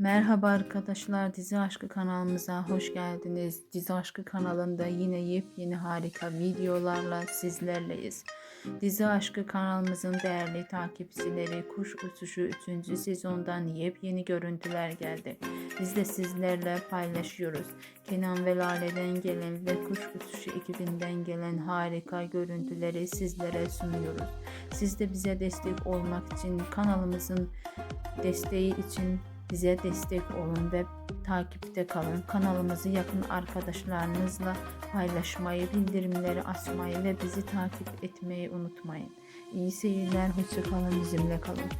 Merhaba arkadaşlar Dizi Aşkı kanalımıza hoş geldiniz. Dizi Aşkı kanalında yine yepyeni harika videolarla sizlerleyiz. Dizi Aşkı kanalımızın değerli takipçileri Kuş Uçuşu 3. sezondan yepyeni görüntüler geldi. Biz de sizlerle paylaşıyoruz. Kenan ve Lale'den gelen ve Kuş Uçuşu ekibinden gelen harika görüntüleri sizlere sunuyoruz. Siz de bize destek olmak için kanalımızın desteği için bize destek olun ve takipte kalın. Kanalımızı yakın arkadaşlarınızla paylaşmayı, bildirimleri açmayı ve bizi takip etmeyi unutmayın. İyi seyirler, hoşçakalın, bizimle kalın.